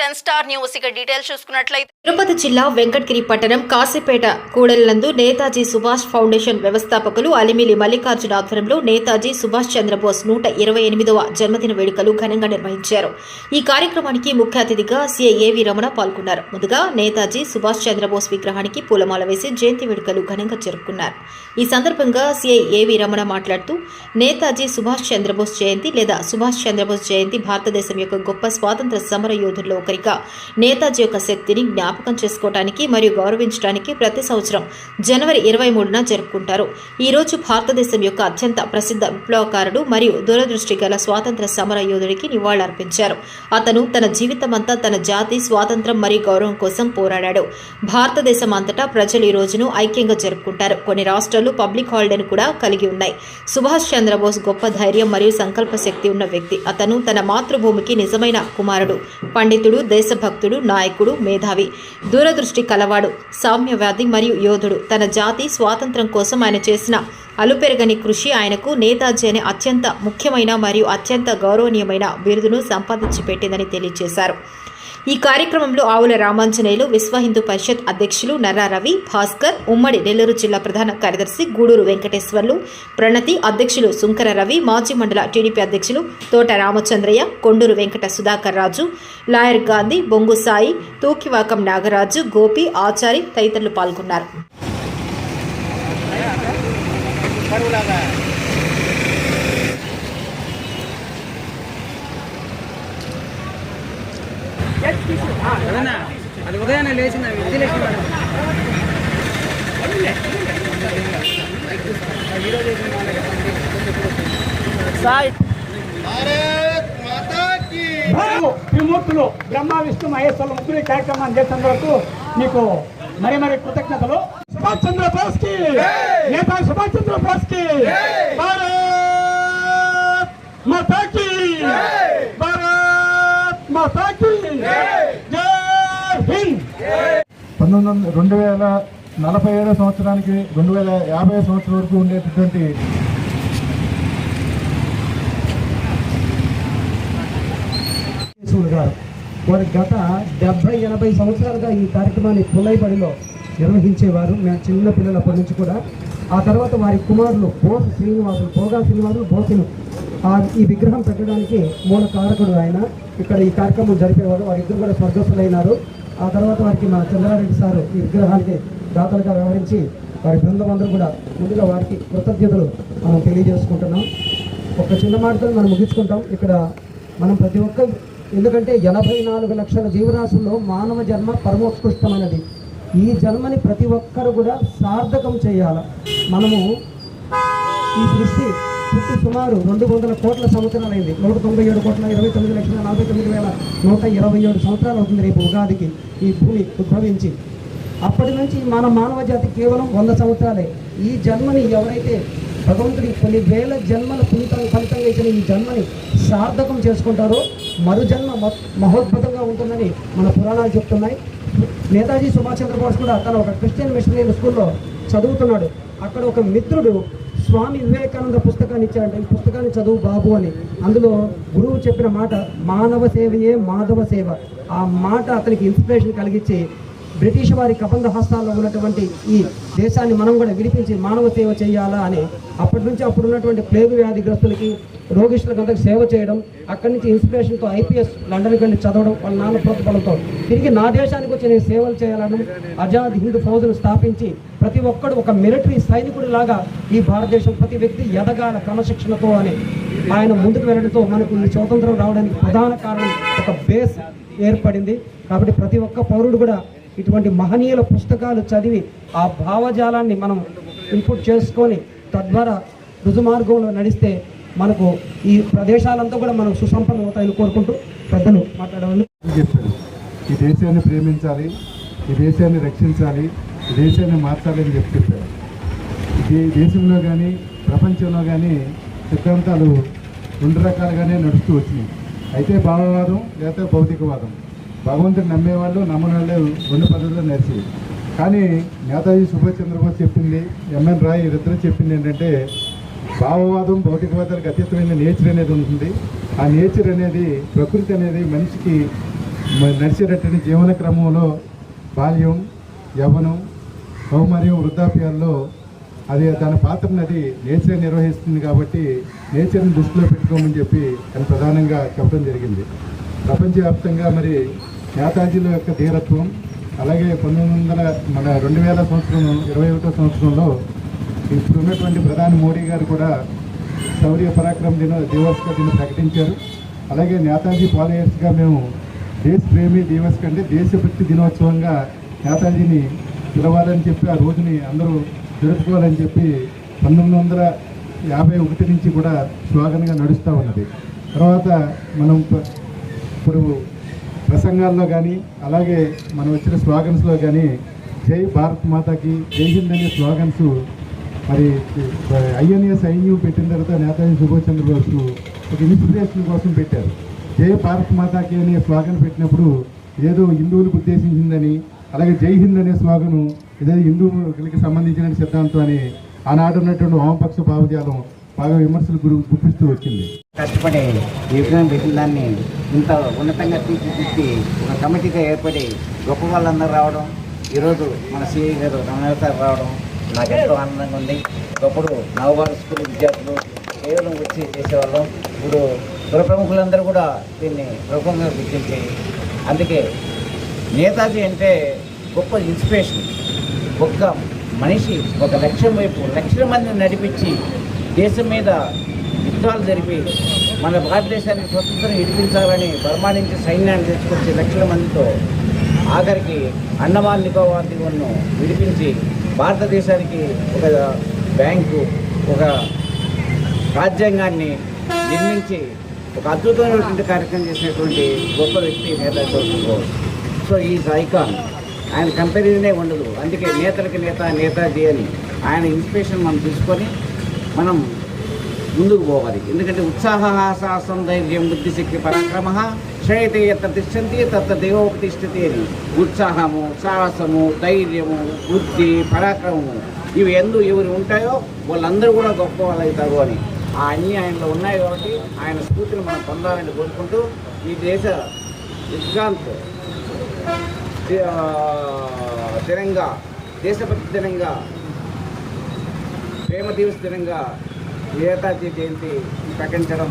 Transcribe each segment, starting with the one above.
Ten star news. ఇక details చూసుకున్నట్లయితే తిరుపతి జిల్లా వెంకటగిరి పట్టణం కాశీపేట కూడలందు నేతాజీ సుభాష్ ఫౌండేషన్ వ్యవస్థాపకులు అలిమిలి మల్లికార్జున ఆధ్వర్యంలో నేతాజీ సుభాష్ చంద్రబోస్ నూట ఇరవై ఎనిమిదవ జన్మదిన వేడుకలు ఘనంగా నిర్వహించారు. ఈ కార్యక్రమానికి ముఖ్య అతిథిగా సీఏ ఏవి రమణ పాల్గొన్నారు. ముందుగా నేతాజీ సుభాష్ చంద్రబోస్ విగ్రహానికి పూలమాల వేసి జయంతి వేడుకలు ఘనంగా జరుపుకున్నారు. ఈ సందర్భంగా సీఐ ఏవి రమణ మాట్లాడుతూ నేతాజీ సుభాష్ చంద్రబోస్ జయంతి లేదా సుభాష్ చంద్రబోస్ జయంతి భారతదేశం యొక్క గొప్ప స్వాతంత్ర సమర యోధుల్లో ఒకరిగా. నేతాజీ యొక్క శక్తిని జ్ఞాపకం చేసుకోవడానికి మరియు గౌరవించడానికి ప్రతి సంవత్సరం జనవరి ఇరవై మూడున జరుపుకుంటారు. ఈ రోజు భారతదేశం యొక్క అత్యంత ప్రసిద్ధ విప్లవకారుడు మరియు దూరదృష్టి గల స్వాతంత్ర సమర యోధుడికి నివాళులర్పించారు. అతను తన జీవితమంతా తన జాతి స్వాతంత్రం మరియు గౌరవం కోసం పోరాడాడు. భారతదేశం అంతటా ప్రజలు ఈ రోజును ఐక్యంగా జరుపుకుంటారు. కొన్ని రాష్ట్రాలు పబ్లిక్ హాలిడేను కూడా కలిగి ఉన్నాయి. సుభాష్ చంద్రబోస్ గొప్ప ధైర్యం మరియు సంకల్ప శక్తి ఉన్న వ్యక్తి. అతను తన మాతృభూమికి నిజమైన కుమారుడు. పండితుడు దేశభక్తుడు నాయకుడు మేధావి. దూరదృష్టి కలవాడు సామ్యవాది మరియు యోధుడు. తన జాతి స్వాతంత్రం కోసం ఆయన చేసిన అలుపెరగని కృషి ఆయనకు నేతాజీ అనే అత్యంత ముఖ్యమైన మరియు అత్యంత గౌరవనీయమైన బిరుదును సంపాదించి పెట్టిందని తెలియజేశారు. ఈ కార్యక్రమంలో ఆవుల రామాంజనేయులు విశ్వ హిందూ పరిషత్ అధ్యక్షులు నర్రా రవి భాస్కర్ ఉమ్మడి నెల్లూరు జిల్లా ప్రధాన కార్యదర్శి గూడూరు వెంకటేశ్వర్లు ప్రణతి అధ్యక్షులు సుంకర రవి మాజీ మండల టీడీపీ అధ్యక్షులు తోట రామచంద్రయ్య కొండూరు వెంకట సుధాకర్ రాజు లాయర్ గాంధీ బొంగు సాయి తూకివాకం నాగరాజు గోపి ఆచారి తదితరులు పాల్గొన్నారు. అది ఉదయాన్నే లేచిన విజయలక్ష్మి మేడం త్రిమూర్తులు బ్రహ్మ విష్ణు మహేశ్వరులు ముగ్గురు కార్యక్రమాన్ని చేసినందుకు మీకు మరి మరి కృతజ్ఞతలు. సుభాష్ చంద్ర బోస్కి నేతా సుభాష్ చంద్ర బోస్కి భారత్ మాతా కి భారత్ మాతా కి జై హింద్ రెండు రెండు వేల నలభై ఏడో సంవత్సరానికి రెండు వేల యాభై సంవత్సరం వరకు ఉండేటటువంటి గారు. వారి గత డెబ్బై ఎనభై సంవత్సరాలుగా ఈ కార్యక్రమాన్ని పుల్లైపడిలో నిర్వహించేవారు. మేము చిన్న పిల్లలప్పటి నుంచి కూడా. ఆ తర్వాత వారి కుమారులు బోస శ్రీనివాసులు భోగా శ్రీనివాసులు బోసులు. ఈ విగ్రహం పెట్టడానికి మూల కారకుడు ఆయన. ఇక్కడ ఈ కార్యక్రమం జరిపేవారు. వారిద్దరు కూడా స్వర్గస్థులైనారు. ఆ తర్వాత వారికి మన చంద్రారెడ్డి సారు ఈ విగ్రహానికి దాతలుగా వ్యవహరించి వారి బృందం అందరూ కూడా ముందుగా వారికి కృతజ్ఞతలు మనం తెలియజేసుకుంటున్నాం. ఒక చిన్న మాటతో మనం ముగించుకుంటాం. ఇక్కడ మనం ప్రతి ఒక్క ఎందుకంటే ఎనభై నాలుగు లక్షల జీవరాశుల్లో మానవ జన్మ పరమోత్కృష్టమైనది. ఈ జన్మని ప్రతి ఒక్కరు కూడా సార్థకం చేయాలి. మనము ఈ సృష్టి పుట్టి సుమారు రెండు వందల కోట్ల సంవత్సరాలైంది నూట తొంభై ఏడు కోట్ల ఇరవై తొమ్మిది లక్షల నలభై తొమ్మిది వేల నూట ఇరవై ఏడు సంవత్సరాలు అవుతుంది రేపు ఉగాదికి ఈ భూమి ఉద్భవించి. అప్పటి నుంచి మన మానవ జాతి కేవలం వంద సంవత్సరాలే. ఈ జన్మని ఎవరైతే భగవంతుడి కొన్ని వేల జన్మల ఫలితం ఫలితంగా ఇచ్చిన ఈ జన్మని సార్థకం చేసుకుంటారో మరు జన్మ మహోద్భుతంగా ఉంటుందని మన పురాణాలు చెప్తున్నాయి. నేతాజీ సుభాష్ చంద్రబోస్ కూడా తన ఒక క్రిస్టియన్ మిషనరీ స్కూల్లో చదువుతున్నాడు. అక్కడ ఒక మిత్రుడు స్వామి వివేకానంద పుస్తకాన్ని ఇచ్చారంటే ఈ పుస్తకాన్ని చదువు బాబు అని. అందులో గురువు చెప్పిన మాట మానవ సేవయే మాధవ సేవ. ఆ మాట అతనికి ఇన్స్పిరేషన్ కలిగించి బ్రిటిష్ వారి కబంధ హస్తాల్లో ఉన్నటువంటి ఈ దేశాన్ని మనం కూడా విడిపించి మానవ సేవ చేయాలా అని అప్పటి నుంచి అప్పుడు ఉన్నటువంటి ప్లేగు వ్యాధిగ్రస్తులకి రోగిష్లకు అంతకు సేవ చేయడం అక్కడి నుంచి ఇన్స్పిరేషన్తో ఐపీఎస్ లండన్కి వెళ్ళి చదవడం వాళ్ళ నాన్న ప్రోత్బలంతో తిరిగి నా దేశానికి వచ్చి నేను సేవలు చేయాలని ఆజాద్ హిందూ ఫౌజ్ను స్థాపించి ప్రతి ఒక్కడు ఒక మిలిటరీ సైనికుడి లాగా ఈ భారతదేశం ప్రతి వ్యక్తి ఎదగాల క్రమశిక్షణతో అని ఆయన ముందుకు వెళ్ళడంతో మనకు ఈ స్వాతంత్రం రావడానికి ప్రధాన కారణం ఒక బేస్ ఏర్పడింది. కాబట్టి ప్రతి ఒక్క పౌరుడు కూడా ఇటువంటి మహనీయుల పుస్తకాలు చదివి ఆ భావజాలాన్ని మనం ఇన్పుట్ చేసుకొని తద్వారా రుజుమార్గంలో నడిస్తే మనకు ఈ ప్రదేశాలంతా కూడా మనం సుసంపన్నం అవుతాయని కోరుకుంటూ పెద్దలు మాట్లాడేవాళ్ళు. అని చెప్పాడు ఈ దేశాన్ని ప్రేమించాలి ఈ దేశాన్ని రక్షించాలి ఈ దేశాన్ని మార్చాలని చెప్పి చెప్పాడు ఈ దేశంలో కానీ ప్రపంచంలో కానీ సిద్ధాంతాలు రెండు రకాలుగానే నడుస్తూ వచ్చినాయి. అయితే భావవాదం లేకపోతే భౌతికవాదం. భగవంతుని నమ్మేవాళ్ళు నమ్మనాళ్ళు రెండు పద్ధతులు నడిచేవి కానీ నేతాజీ సుభాష్ చంద్రబోస్ చెప్పింది ఎంఎన్ రాయ్ వీరిద్దరూ చెప్పింది ఏంటంటే భావవాదం భౌతికవాదాలకు అతీతమైన నేచర్ అనేది ఉంటుంది. ఆ నేచర్ అనేది ప్రకృతి అనేది మనిషికి నడిచేటటువంటి జీవన క్రమంలో బాల్యం యవనం కౌమార్యం వృద్ధాప్యాల్లో అది తన పాత్రను అది నేచర్ నిర్వహిస్తుంది కాబట్టి నేచర్ని దృష్టిలో పెట్టుకోమని చెప్పి ఆయన ప్రధానంగా చెప్పడం జరిగింది. ప్రపంచవ్యాప్తంగా మరి నేతాజీల యొక్క ధీరత్వం అలాగే పంతొమ్మిది వందల మన రెండు వేల సంవత్సరం ఇరవై ఒకటో సంవత్సరంలో ఇప్పుడు ఉన్నటువంటి ప్రధాని మోడీ గారు కూడా శౌర్య పరాక్రమ దిన దివస్గా దీన్ని ప్రకటించారు. అలాగే నేతాజీ పాలయర్స్గా మేము దేశ ప్రేమి దివస్ కంటే దేశభక్తి దినోత్సవంగా నేతాజీని పిలవాలని చెప్పి ఆ రోజుని అందరూ జరుపుకోవాలని చెప్పి పంతొమ్మిది వందల యాభై ఒకటి నుంచి కూడా స్లోగన్గా నడుస్తూ ఉన్నది. తర్వాత మనం ఇప్పుడు ప్రసంగాల్లో కానీ అలాగే మనం వచ్చిన స్లోగన్స్లో కానీ జై భారత్ మాతాకి జై హింద్ అనే స్లోగన్స్ మరి ఐఎన్ఎస్ ఐన్యూ పెట్టిన తర్వాత నేతాజీ సుభాష్ చంద్రబోస్ ఒక ఇన్స్పిరేషన్ కోసం పెట్టారు. జై భారత్ మాతాకి అనే స్లోగన్ పెట్టినప్పుడు ఏదో హిందువులకు ఉద్దేశించిందని అలాగే జై హింద్ అనే స్లోగను ఇదే హిందువులకి సంబంధించిన సిద్ధాంతం అని ఆనాడు ఉన్నటువంటి వామపక్ష భావజాలం బాగా విమర్శలు గురి గుప్పిస్తూ వచ్చింది. కష్టపడి విగ్రహం పెట్టిన దాన్ని ఇంత ఉన్నతంగా తీర్చిదిద్ది ఒక కమిటీగా ఏర్పడి గొప్ప వాళ్ళందరూ రావడం ఈరోజు మన సిఐ గారు రమణ రావడం నాకు ఎంతో ఆనందంగా ఉంది. ఒకప్పుడు నవబాల స్కూల్ విద్యార్థులు కేవలం వచ్చి చేసేవాళ్ళం. ఇప్పుడు పుర ప్రముఖులందరూ కూడా దీన్ని ప్రముఖంగా గుర్తించి అందుకే నేతాజీ అంటే గొప్ప ఇన్స్పిరేషన్ ఒక్క మనిషి ఒక లక్ష్యం వైపు లక్షల మందిని నడిపించి దేశం మీద యుద్ధాలు జరిపి మన భారతదేశానికి స్వతంత్రం ఇడిపించాలని బర్మా నుంచి సైన్యాన్ని తీసుకొచ్చి లక్షల మందితో ఆఖరికి అండమాన్ నికోబార్ దీవులను విడిపించి భారతదేశానికి ఒక బ్యాంకు ఒక రాజ్యాంగాన్ని నిర్మించి ఒక అద్భుతమైనటువంటి కార్యక్రమం చేసినటువంటి గొప్ప వ్యక్తి నేత సో ఈ ఐకాన్ ఆయన కంపెనీనే ఉండదు. అందుకే నేతలకి నేత నేతాజీ అని ఆయన ఇన్స్పిరేషన్ మనం తీసుకొని మనం ముందుకు పోవాలి. ఎందుకంటే ఉత్సాహ సాహసం ధైర్యం బుద్ధిశక్తి పరాక్రమ క్షయతే ఎత్త తిష్టంతి తత్త దేవోపతిష్టతి అని. ఉత్సాహము సాహసము ధైర్యము బుద్ధి పరాక్రమము ఇవి ఎందు ఎవరు ఉంటాయో వాళ్ళందరూ కూడా గొప్ప వాళ్ళవుతారు అని. ఆ అన్నీ ఆయనలో ఉన్నాయి కాబట్టి ఆయన స్ఫూర్తిని మనం పొందాలని కోరుకుంటూ ఈ దేశ విజ్ఞాంత్ ఆ, దేశభక్తి దినంగా ప్రేమ దివస్ దినంగా నేతాజీ జయంతి ప్రకటించడం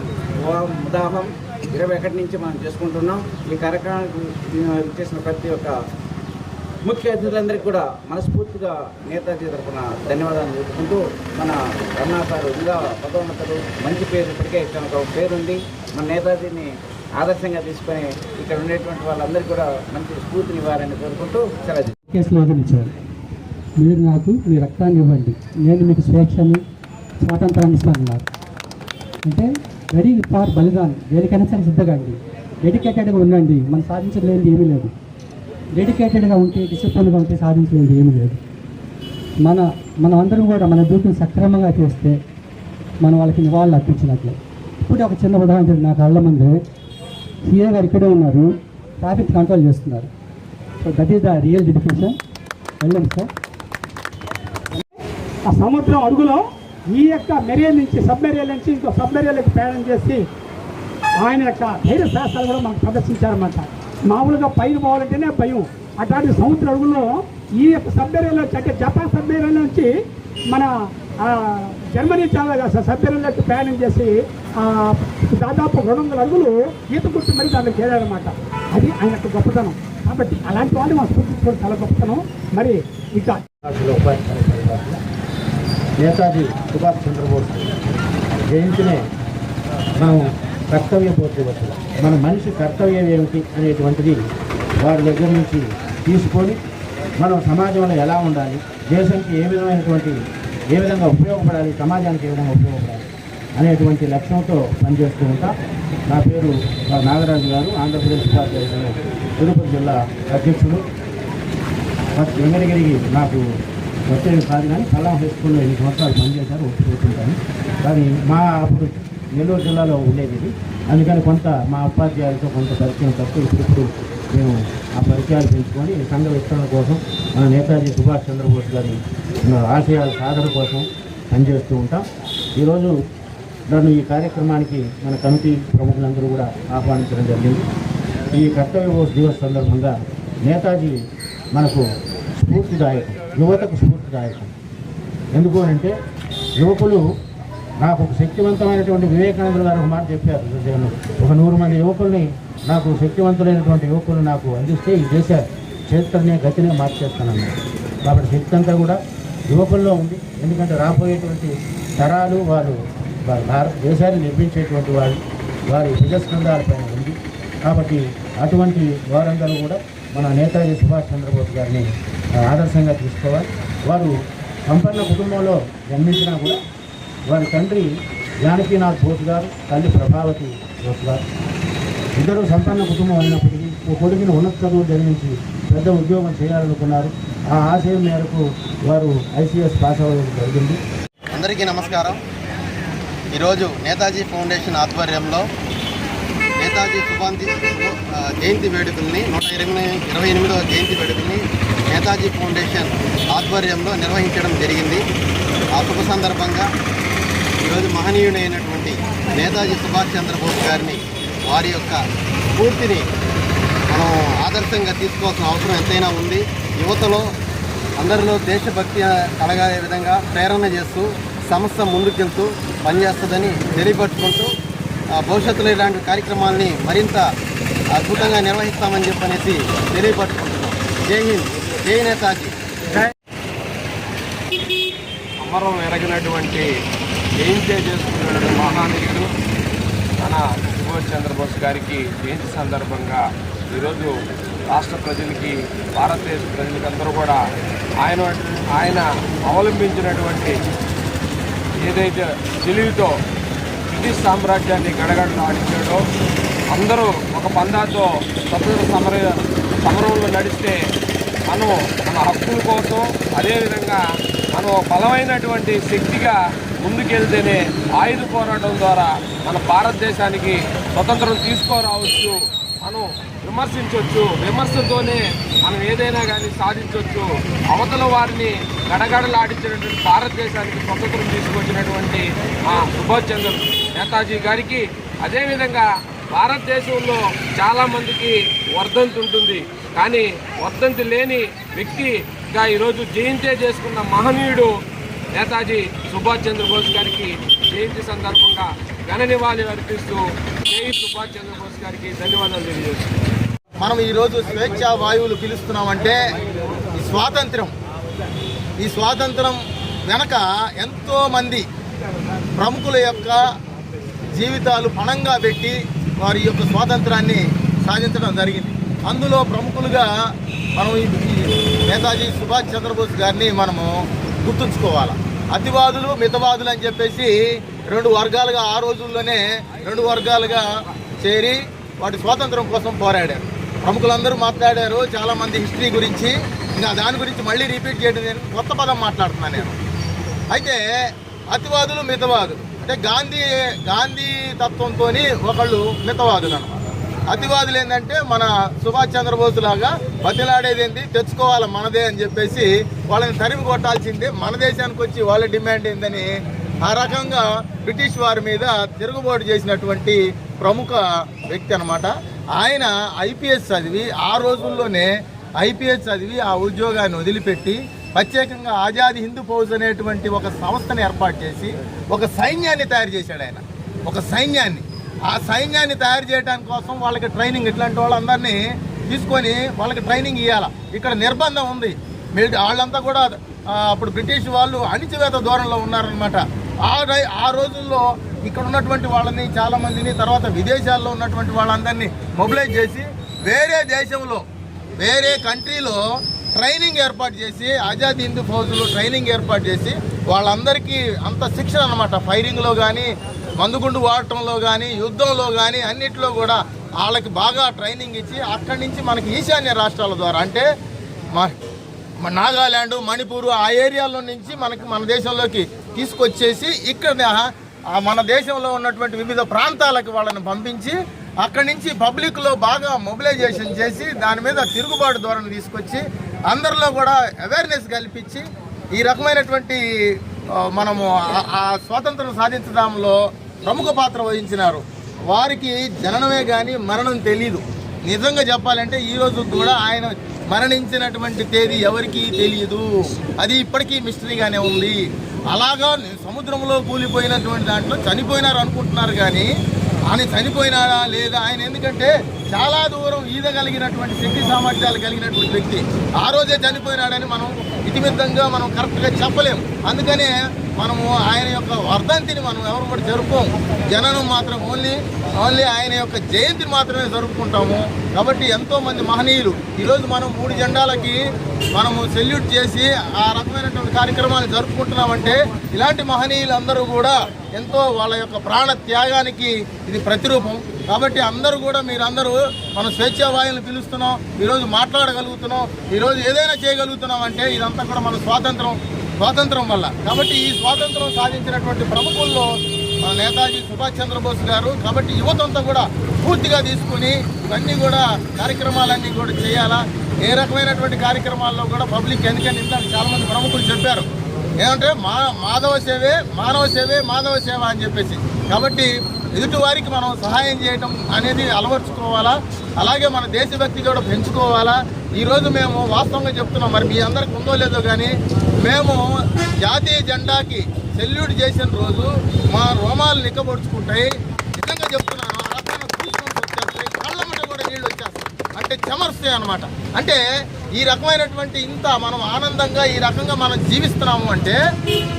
ఉదాహం ఇరవై ఒకటి నుంచి మనం చేసుకుంటున్నాం. ఈ కార్యక్రమానికి చేసిన ప్రతి ఒక్క ముఖ్య అతిథులందరికీ కూడా మనస్ఫూర్తిగా నేతాజీ తరఫున ధన్యవాదాలు తెలుపుకుంటూ మన రమణ సారు ఇంకా పదోన్నతులు మంచి పేరు ఇప్పటికే తనకు ఒక పేరు ఉంది మన నేతాజీని ఆదర్శంగా తీసుకొని ఇక్కడ ఉండేటువంటి వాళ్ళందరికీ కూడా మంచి స్ఫూర్తినివ్వాలని కోరుకుంటూ సెలవు మీరు నాకు మీ రక్తాన్ని ఇవ్వండి. నేను మీకు స్వేచ్ఛని స్వాతంత్రాన్ని ఇస్తానన్నారు. అంటే రెడీ ఫార్ బలిదాన్ దేనికైనా సరే సిద్ధండి డెడికేటెడ్గా ఉండండి. మనం సాధించలేనిది ఏమీ లేదు. డెడికేటెడ్గా ఉంటే డిసిప్లిన్గా ఉంటే సాధించలేనిది ఏమీ లేదు. మన మనం అందరం కూడా మన డ్యూటీని సక్రమంగా చేస్తే మనం వాళ్ళకి నివాళులు అర్పించినట్లే. ఇప్పుడు ఒక చిన్న ఉదాహరణ చెప్పి నా కళ్ళ ముందే సీఏ గారు ఇక్కడే ఉన్నారు. ట్రాఫిక్ కంట్రోల్ చేస్తున్నారు. So that is the real dedication వెళ్ళండి సార్ ఆ సముద్రం అడుగులో ఈ యొక్క మెరియల్ నుంచి సబ్ మెరియల్ నుంచి ఇంకో సబ్ మెరియల్కి ప్రయాణం చేసి ఆయన యొక్క ధైర్య శాస్త్రాలు కూడా మనకు ప్రదర్శించారన్నమాట. మామూలుగా పైన పోవాలంటేనే భయం. అట్లాంటి సముద్ర అడుగులో ఈ యొక్క సబ్మెరీన్లో అంటే జపాన్ సబ్మెరీన్ నుంచి మన జర్మనీ చాలా సబ్మెరీన్లోకి ప్రయాణం చేసి దాదాపు రెండు వందల అడుగులు ఈత గుర్తు మరి దాన్ని చేరారన్నమాట. అది ఆయన యొక్క గొప్పతనం. కాబట్టి అలాంటి వాళ్ళు మా స్ఫూర్తించుకోవడం చాలా గొప్పతనం. మరి ఇంకా నేతాజీ సుభాష్ చంద్రబోస్ జయంతినే మనం కర్తవ్య బోధివచ్చు మన మనిషి కర్తవ్యం ఏమిటి అనేటువంటిది వారి దగ్గర నుంచి తీసుకొని మనం సమాజంలో ఎలా ఉండాలి దేశానికి ఏ విధమైనటువంటి ఏ విధంగా ఉపయోగపడాలి సమాజానికి ఏ విధంగా ఉపయోగపడాలి అనేటువంటి లక్ష్యంతో పనిచేస్తూ ఉంటాం. నా పేరు నాగరాజు గారు ఆంధ్రప్రదేశ్ ఉపాధ్యాయులు తిరుపతి జిల్లా అధ్యక్షుడు ఫస్ట్ వెంకటగిరికి నాకు వచ్చేది కాదు కానీ కలాం హై స్కూల్లో ఎన్ని సంవత్సరాలు పనిచేశారు ఒప్పుకుంటాను. కానీ మా అప్పుడు నెల్లూరు జిల్లాలో ఉండేది ఇది. అందుకని కొంత మా ఉపాధ్యాయులతో కొంత పరిచయం తక్కువ ఇప్పుడు మేము ఆ పరిచయాలు పెంచుకొని సంఘ విస్తరణ కోసం మన నేతాజీ సుభాష్ చంద్రబోస్ గారి ఆశయాల సాధన కోసం పనిచేస్తూ ఉంటాం. ఈరోజు నన్ను ఈ కార్యక్రమానికి మన కమిటీ ప్రముఖులందరూ కూడా ఆహ్వానించడం జరిగింది. ఈ కర్తవ్య దివస్ సందర్భంగా నేతాజీ మనకు స్ఫూర్తిదాయకం. యువతకు స్ఫూర్తిదాయకం. ఎందుకు అంటే యువకులు నాకు ఒక శక్తివంతమైనటువంటి వివేకానంద గారు ఒక మాట చెప్పారు నేను ఒక నూరు మంది యువకుల్ని నాకు శక్తివంతులైనటువంటి యువకులు నాకు అందిస్తే ఈ దేశ చరిత్రనే గతినే మార్చేస్తానన్నారు కాబట్టి శక్తి అంతా కూడా యువకుల్లో ఉంది. ఎందుకంటే రాబోయేటువంటి తరాలు వారు వారి దేశాన్ని నిర్మించేటువంటి వారు వారి భుజస్కంధాలపైన ఉంది. కాబట్టి అటువంటి వారందరూ కూడా మన నేతాజీ సుభాష్ చంద్రబోస్ గారిని ఆదర్శంగా తీసుకోవాలి. వారు సంపన్న కుటుంబంలో జన్మించినా కూడా వారి తండ్రి జానకీనాథ్ బోస్ గారు తల్లి ప్రభావతి బోస్ గారు. ఇద్దరు సంపన్న కుటుంబం అయినప్పటికీ ఓ కొడుకుని ఉన్నత చదువు జరిగించి పెద్ద ఉద్యోగం చేయాలనుకున్నారు. ఆ ఆశయం మేరకు వారు ఐసీఎస్ పాస్ అవ్వడం జరిగింది. అందరికీ నమస్కారం. ఈరోజు నేతాజీ ఫౌండేషన్ ఆధ్వర్యంలో నేతాజీ సుభాంతి జయంతి వేడుకల్ని నూట ఇరవై ఇరవై ఎనిమిదవ జయంతి వేడుకల్ని నేతాజీ ఫౌండేషన్ ఆధ్వర్యంలో నిర్వహించడం జరిగింది. ఆ శుభ సందర్భంగా ఈరోజు మహనీయుడైనటువంటి నేతాజీ సుభాష్ చంద్రబోస్ గారిని వారి యొక్క స్ఫూర్తిని మనం ఆదర్శంగా తీసుకోవాల్సిన అవసరం ఎంతైనా ఉంది. యువతలో అందరిలో దేశభక్తి కలగాలే విధంగా ప్రేరణ చేస్తూ సంస్థ ముందుకెళ్తూ పనిచేస్తుందని తెలియపరుచుకుంటూ భవిష్యత్తులో ఇలాంటి కార్యక్రమాలని మరింత అద్భుతంగా నిర్వహిస్తామని చెప్పనేసి తెలియపరుచుకుంటున్నాం. జై హింద్. జై నేతాజీ. అమరం ఎరగినటువంటి జయంతి చేసుకున్నటువంటి మహానీయుడు? మన సుభాష్ చంద్రబోస్ గారికి జయంతి సందర్భంగా? ఈరోజు రాష్ట్ర ప్రజలకి భారతదేశ ప్రజలకి అందరూ కూడా ఆయన ఆయన అవలంబించినటువంటి ఏదైతే తెలివితో బ్రిటిష్ సామ్రాజ్యాన్ని గడగడలు ఆడించాడో అందరూ ఒక పందాతో స్వతంత్ర సమర సమరంలో నడిస్తే మనం మన హక్కుల కోసం అదేవిధంగా మనం బలమైనటువంటి శక్తిగా ముందుకెళ్తేనే ఆయుధ పోరాటం ద్వారా మన భారతదేశానికి స్వతంత్రం తీసుకురావచ్చు. మనం విమర్శించవచ్చు విమర్శతోనే మనం ఏదైనా కానీ సాధించవచ్చు అవతల వారిని గడగడలాడించినటువంటి భారతదేశానికి స్వతంత్రం తీసుకొచ్చినటువంటి మా సుభాష్ చంద్ర నేతాజీ గారికి అదేవిధంగా భారతదేశంలో చాలామందికి వర్ధంతి ఉంటుంది. కానీ వర్ధంతి లేని వ్యక్తిగా ఈరోజు జయంతే చేసుకున్న మహనీయుడు నేతాజీ సుభాష్ చంద్రబోస్ గారికి జయంతి సందర్భంగా ఘన నివాళి అర్పిస్తూ జై సుభాష్ చంద్రబోస్ గారికి ధన్యవాదాలు తెలియజేస్తున్నాం. మనం ఈరోజు స్వేచ్ఛా వాయువులు పిలుస్తున్నామంటే ఈ స్వాతంత్రం ఈ స్వాతంత్రం వెనక ఎంతోమంది ప్రముఖుల యొక్క జీవితాలు పణంగా పెట్టి వారి యొక్క స్వాతంత్రాన్ని సాధించడం జరిగింది. అందులో ప్రముఖులుగా మనం ఈ నేతాజీ సుభాష్ చంద్రబోస్ గారిని మనము గుర్తుంచుకోవాలి. అతివాదులు మితవాదులు అని చెప్పేసి రెండు వర్గాలుగా ఆ రోజుల్లోనే రెండు వర్గాలుగా చేరి వాటి స్వాతంత్రం కోసం పోరాడారు. ప్రముఖులందరూ మాట్లాడారు చాలామంది హిస్టరీ గురించి ఇంకా దాని గురించి మళ్ళీ రిపీట్ చేయడం నేను కొత్త పదం మాట్లాడుతున్నాను నేను. అయితే అతివాదులు మితవాదులు అంటే గాంధీ గాంధీ తత్వంతో ఒకళ్ళు మితవాదులు అనమాట అతివాదులు ఏంటంటే మన సుభాష్ చంద్రబోస్ లాగా బతిలాడేది ఏంటి తెచ్చుకోవాలి మనదే అని చెప్పేసి వాళ్ళని తరిమి కొట్టాల్సిందే. మన దేశానికి వచ్చి వాళ్ళ డిమాండ్ ఏందని ఆ రకంగా బ్రిటిష్ వారి మీద తిరుగుబాటు చేసినటువంటి ప్రముఖ వ్యక్తి అనమాట ఆయన ఐపీఎస్ చదివి ఆ రోజుల్లోనే ఐపీఎస్ చదివి ఆ ఉద్యోగాన్ని వదిలిపెట్టి ప్రత్యేకంగా ఆజాద్ హిందూ ఫౌజ్ అనేటువంటి ఒక సంస్థను ఏర్పాటు చేసి ఒక సైన్యాన్ని తయారు చేశాడు ఆయన. ఒక సైన్యాన్ని. ఆ సైన్యాన్ని తయారు చేయడానికి కోసం వాళ్ళకి ట్రైనింగ్ ఇట్లాంటి వాళ్ళందరినీ తీసుకొని వాళ్ళకి ట్రైనింగ్ ఇవ్వాలి ఇక్కడ నిర్బంధం ఉంది. మిలిటరీ వాళ్ళంతా కూడా అప్పుడు బ్రిటిష్ వాళ్ళు అణిచివేత దూరంలో ఉన్నారనమాట ఆ రై- ఆ రోజుల్లో ఇక్కడ ఉన్నటువంటి వాళ్ళని చాలామందిని తర్వాత విదేశాల్లో ఉన్నటువంటి వాళ్ళందరినీ మొబిలైజ్ చేసి వేరే దేశంలో వేరే కంట్రీలో ట్రైనింగ్ ఏర్పాటు చేసి ఆజాద్ హిందూ ఫౌజ్లో ట్రైనింగ్ ఏర్పాటు చేసి వాళ్ళందరికీ అంత శిక్షణ అనమాట ఫైరింగ్లో కానీ మందుగుండు వాడటంలో కానీ యుద్ధంలో కానీ అన్నిట్లో కూడా వాళ్ళకి బాగా ట్రైనింగ్ ఇచ్చి అక్కడి నుంచి మనకి ఈశాన్య రాష్ట్రాల ద్వారా అంటే మా నాగాల్యాండ్ మణిపూర్ ఆ ఏరియాలో నుంచి మనకి మన దేశంలోకి తీసుకొచ్చేసి ఇక్కడ మన దేశంలో ఉన్నటువంటి వివిధ ప్రాంతాలకు వాళ్ళని పంపించి అక్కడి నుంచి పబ్లిక్లో బాగా మొబిలైజేషన్ చేసి దాని మీద తిరుగుబాటు ధోరణి తీసుకొచ్చి అందరిలో కూడా అవేర్నెస్ కల్పించి ఈ రకమైనటువంటి మనము ఆ స్వాతంత్రం సాధించడంలో ప్రముఖ పాత్ర వహించినారు. వారికి జననమే కానీ మరణం తెలీదు. నిజంగా చెప్పాలంటే ఈ రోజు కూడా ఆయన మరణించినటువంటి తేదీ ఎవరికీ తెలియదు అది ఇప్పటికీ మిస్టరీగానే ఉంది. అలాగా సముద్రంలో కూలిపోయినటువంటి దాంట్లో చనిపోయినారు అనుకుంటున్నారు కానీ ఆయన చనిపోయినాడా లేదా ఆయన ఎందుకంటే చాలా దూరం ఈదగలిగినటువంటి శక్తి సామర్థ్యాలు కలిగినటువంటి వ్యక్తి. ఆ రోజే చనిపోయినాడని మనం ఇతిమిద్దంగా మనం కరెక్ట్గా చెప్పలేము. అందుకనే మనము ఆయన యొక్క వర్ధంతిని మనం ఎవరు కూడా జరుపుకోము. జననం మాత్రం ఓన్లీ ఓన్లీ ఆయన యొక్క జయంతిని మాత్రమే జరుపుకుంటాము. కాబట్టి ఎంతోమంది మహనీయులు ఈరోజు మనం మూడు జెండాలకి మనము సెల్యూట్ చేసి ఆ రకమైనటువంటి కార్యక్రమాలు జరుపుకుంటున్నామంటే ఇలాంటి మహనీయులు అందరూ కూడా ఎంతో వాళ్ళ యొక్క ప్రాణ త్యాగానికి ఇది ప్రతిరూపం. కాబట్టి అందరూ కూడా మీరందరూ మనం స్వేచ్ఛావాయులను పిలుస్తున్నాం ఈరోజు మాట్లాడగలుగుతున్నాం ఈరోజు ఏదైనా చేయగలుగుతున్నాం అంటే ఇదంతా కూడా మన స్వాతంత్రం. స్వాతంత్రం వల్ల. కాబట్టి ఈ స్వాతంత్రం సాధించినటువంటి ప్రముఖుల్లో మన నేతాజీ సుభాష్ చంద్రబోస్ గారు కాబట్టి యువతంతా కూడా పూర్తిగా తీసుకుని ఇవన్నీ కూడా కార్యక్రమాలన్నీ కూడా చేయాలా? ఏ రకమైనటువంటి కార్యక్రమాల్లో కూడా పబ్లిక్ ఎందుకని ఇంత చాలామంది ప్రముఖులు చెప్పారు. ఏమంటే మా మాధవ సేవే మానవ సేవే మాధవ సేవ అని చెప్పేసి. కాబట్టి ఎదుటి వారికి మనం సహాయం చేయటం అనేది అలవర్చుకోవాలా? అలాగే మన దేశభక్తి కూడా పెంచుకోవాలా? ఈరోజు మేము వాస్తవంగా చెప్తున్నాం మరి మీ అందరికి ఉందో లేదో కానీ మేము జాతీయ జెండాకి సెల్యూట్ చేసిన రోజు మా రోమాలు నిక్కబడుచుకుంటాయి. నిజంగా చెప్తున్నాను ఆ రకమైన వచ్చేస్తాయి కళ్ళమ్మట కూడా నీళ్ళు వచ్చేస్తాయి. అంటే చెమరుస్తాయి అనమాట అంటే ఈ రకమైనటువంటి ఇంత మనం ఆనందంగా ఈ రకంగా మనం జీవిస్తున్నాము అంటే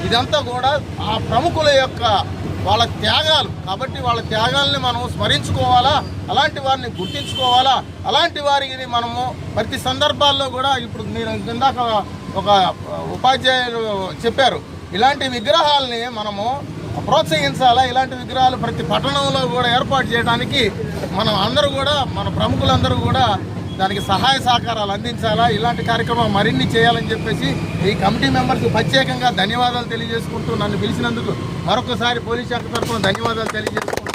ఇదంతా కూడా ఆ ప్రముఖుల యొక్క వాళ్ళ త్యాగాలు. కాబట్టి వాళ్ళ త్యాగాల్ని మనం స్మరించుకోవాలా? అలాంటి వారిని గుర్తించుకోవాలా? అలాంటి వారికి మనము ప్రతి సందర్భాల్లో కూడా ఇప్పుడు మీరు ఇందాక ఒక ఉపాధ్యాయులు చెప్పారు. ఇలాంటి విగ్రహాలని మనము ప్రోత్సహించాలా? ఇలాంటి విగ్రహాలు ప్రతి పట్టణంలో కూడా ఏర్పాటు చేయడానికి మనం అందరూ కూడా మన ప్రముఖులందరూ కూడా దానికి సహాయ సహకారాలు అందించాలా? ఇలాంటి కార్యక్రమం మరిన్ని చేయాలని చెప్పేసి ఈ కమిటీ మెంబర్స్కి ప్రత్యేకంగా ధన్యవాదాలు తెలియజేసుకుంటూ నన్ను పిలిచినందుకు మరొకసారి పోలీస్ శాఖ తరఫున ధన్యవాదాలు తెలియజేసుకుంటూ